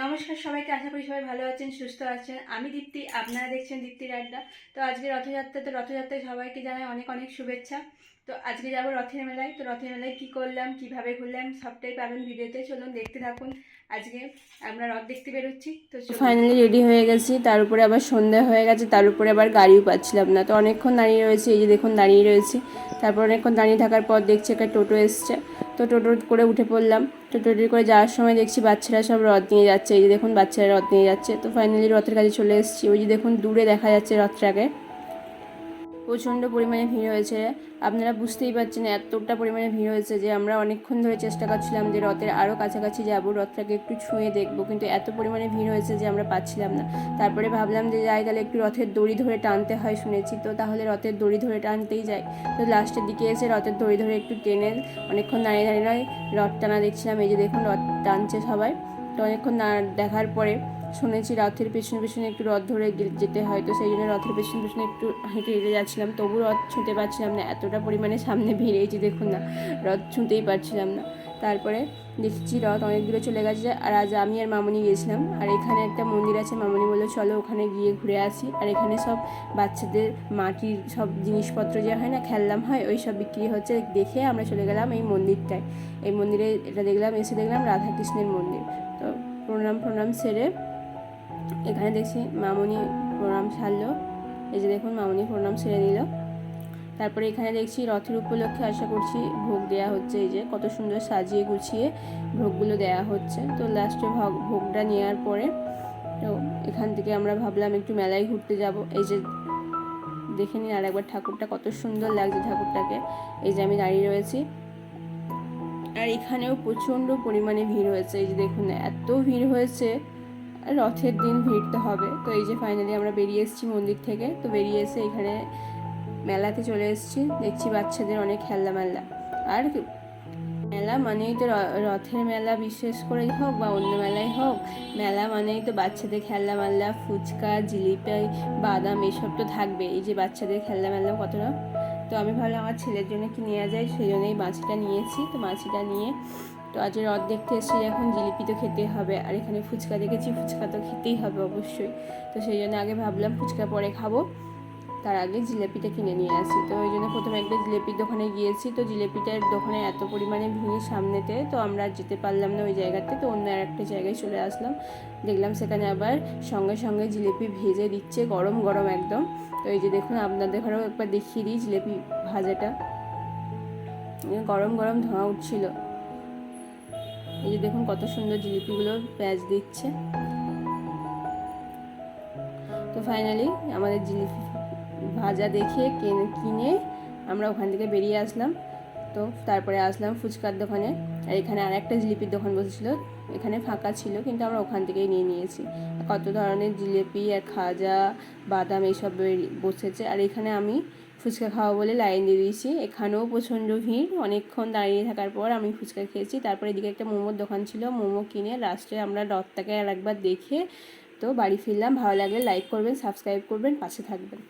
নমস্কার সবাইকে, আশা করি সবাই ভালো আছেন, সুস্থ আছেন। আমি দীপ্তি, আপনারা দেখছেন দীপ্তির আড্ডা তো আজকে রথযাত্রা, তো রথযাত্রায় সবাইকে জানাই অনেক অনেক শুভেচ্ছা। তো আজকে যাব রথের মেলায়। তো রথের মেলায় কী করলাম, কীভাবে ঘুরলাম, সবটাই পাবেন ভিডিওতে। চলুন দেখতে থাকুন। আজকে আমরা রথ দেখতে বেরোচ্ছি। তো। ফাইনালি রেডি হয়ে গেছি। তার উপরে আবার সন্ধ্যা হয়ে গেছে। তার উপরে আবার গাড়িও পাচ্ছিলাম না। তো অনেকক্ষণ দাঁড়িয়ে রয়েছে। এই যে দেখুন দাঁড়িয়ে রয়েছি। তারপর অনেকক্ষণ দাঁড়িয়ে থাকার পর দেখছি একটা টোটো এসছে। তো টোটো করে উঠে পড়লাম। টোটো করে যাওয়ার সময় দেখছি বাচ্চারা সব রথ নিয়ে যাচ্ছে। এই যে দেখুন বাচ্চারা রথ নিয়ে যাচ্ছে। তো ফাইনালি রথের কাছে চলে এসেছি। ওই যে দেখুন দূরে দেখা যাচ্ছে রথটাকে। প্রচণ্ড পরিমাণে ভিড় হয়েছে। আপনারা বুঝতেই পারছেন এতটা পরিমাণে ভিড় হয়েছে যে আমরা অনেকক্ষণ ধরে চেষ্টা করছিলাম যে রথের আরও কাছাকাছি যাব, রথটাকে একটু ছুঁয়ে দেখব, কিন্তু এত পরিমাণে ভিড় হয়েছে যে আমরা পাচ্ছিলাম না। তারপরে ভাবলাম যে যাই, তাহলে একটু রথের দড়ি ধরে টানতে হয় শুনেছি, তো তাহলে রথের দড়ি ধরে টানতেই যাই। তো লাস্টের দিকে এসে রথের দড়ি ধরে একটু টেনে অনেকক্ষণ দাঁড়িয়ে দাঁড়িয়ে নয় রথ টানা দেখছিলাম, এই যে দেখুন রথ টানছে সবাই। তো অনেকক্ষণ দেখার পরে শুনেছি রথের পেছনে পেছনে একটু রথ ধরে যেতে হয়, তো সেই জন্য রথের পেছনে পেছনে একটু হেঁটে হেঁটে যাচ্ছিলাম। তবু রথ ছুঁতে পারছিলাম না, এতটা পরিমাণে সামনে ভিড় এই দেখুন না, রথ ছুঁতেই পারছিলাম না। তারপরে দেখছি রথ অনেক দূরে চলে গেছে আর আজ আমি আর মামনি গিয়েছিলাম আর এখানে একটা মন্দির আছে, মামনি বলল, চলো ওখানে গিয়ে ঘুরে আসি। আর এখানে সব বাচ্চাদের মাটির সব জিনিসপত্র যে হয় না খেললাম হয়, ওই সব বিক্রি হচ্ছে। দেখে আমরা চলে গেলাম এই মন্দিরটায়। এই মন্দিরে এটা দেখলাম, এসে দেখলাম রাধাকৃষ্ণের মন্দির। তো প্রণাম প্রণাম সেরে এখানে দেখছি মামনি প্রণাম সারলো। এই যে দেখুন, মামনি প্রণাম সেরে নিল। তারপরে এখানে দেখছি রথের উপলক্ষে আশা করছি ভোগ দেওয়া হচ্ছে। এই যে কত সুন্দর সাজিয়ে গুছিয়ে ভোগগুলো দেওয়া হচ্ছে। তো লাস্টে ভোগ, ভোগটা নেওয়ার পরে তো এখান থেকে আমরা ভাবলাম একটু মেলায় ঘুরতে যাব। এই যে দেখে নিন আর একবার ঠাকুরটা কত সুন্দর লাগছে ঠাকুরটাকে। এই যে আমি দাঁড়িয়ে রয়েছি। আর এখানেও প্রচণ্ড পরিমাণে ভিড় হয়েছে। এই যে দেখুন, এত ভিড় হয়েছে। রথের দিন ভিড় তো হবে। তো এই যে ফাইনালি আমরা বেরিয়ে এসেছি মন্দির থেকে। তো বেরিয়ে এসে এখানে মেলাতে চলে এসেছি। দেখছি বাচ্চাদের অনেক খেলনা মেলা। আর মেলা মানেই তো রথের মেলা বিশেষ করেই হোক বা অন্য মেলাই হোক, মেলা মানেই তো বাচ্চাদের খেলনা মেলা, ফুচকা, জিলিপি, বাদাম, এসব তো থাকবে এই যে বাচ্চাদের খেলনা মেলা কতটা। তো আমি ভাবলাম আমার ছেলের জন্য কি নেওয়া যায়, সেই জন্য এই মাছিটা নিয়েছি। তো মাছিটা নিয়ে তো আজ রথ দেখতে এসেছি এখন জিলিপি তো খেতে হবে, আর এখানে ফুচকা দেখেছি, ফুচকা তো খেতেই হবে অবশ্যই। তো সেই জন্য আগে ভাবলাম ফুচকা পরে খাব, তার আগে জিলিপিটা কিনে নিয়ে আসি। তো ওই জন্য প্রথমে একটা জিলিপির দোকানে গিয়েছি, তো জিলিপিটার দোকানে এত পরিমাণে ভিড় সামনেতে, তো আমরা যেতে পারলাম না ওই জায়গাতে, তো অন্য আর একটা জায়গায় চলে আসলাম। দেখলাম সেখানে আবার সঙ্গে সঙ্গে জিলিপি ভেজে দিচ্ছে, গরম গরম একদম। তো এই যে দেখুন, আপনাদের ঘরেও একবার দেখিয়ে দিই জিলিপি ভাজাটা। গরম গরম ধোঁয়া উঠছিল। এই যে দেখুন কত সুন্দর জিলিপিগুলো প্যাঁচ দিচ্ছে। তো ফাইনালি আমাদের জিলিপি ভাজা দেখে কিনে কিনে আমরা ওখান থেকে বেরিয়ে আসলাম। তো তারপরে আসলাম ফুচকার দোকানে। আর এখানে আর একটা জিলিপির দোকান বসেছিল, এখানে ফাঁকা ছিল, কিন্তু আমরা ওখান থেকেই নিয়ে নিয়েছি। কত ধরনের জিলিপি আর খাজা, বাদাম এইসব বসেছে। আর এখানে আমি ফুচকা খাওয়া বলে লাইন দিয়ে দিয়েছি। এখানেও প্রচণ্ড ভিড়, অনেকক্ষণ দাঁড়িয়ে থাকার পর আমি ফুচকা খেয়েছি। তারপরে এদিকে একটা মোমোর দোকান ছিল, মোমো কিনে লাস্টে আমরা রথটাকে আর একবার দেখে তো বাড়ি ফিরলাম। ভালো লাগলে লাইক করবেন, সাবস্ক্রাইব করবেন, পাশে থাকবেন।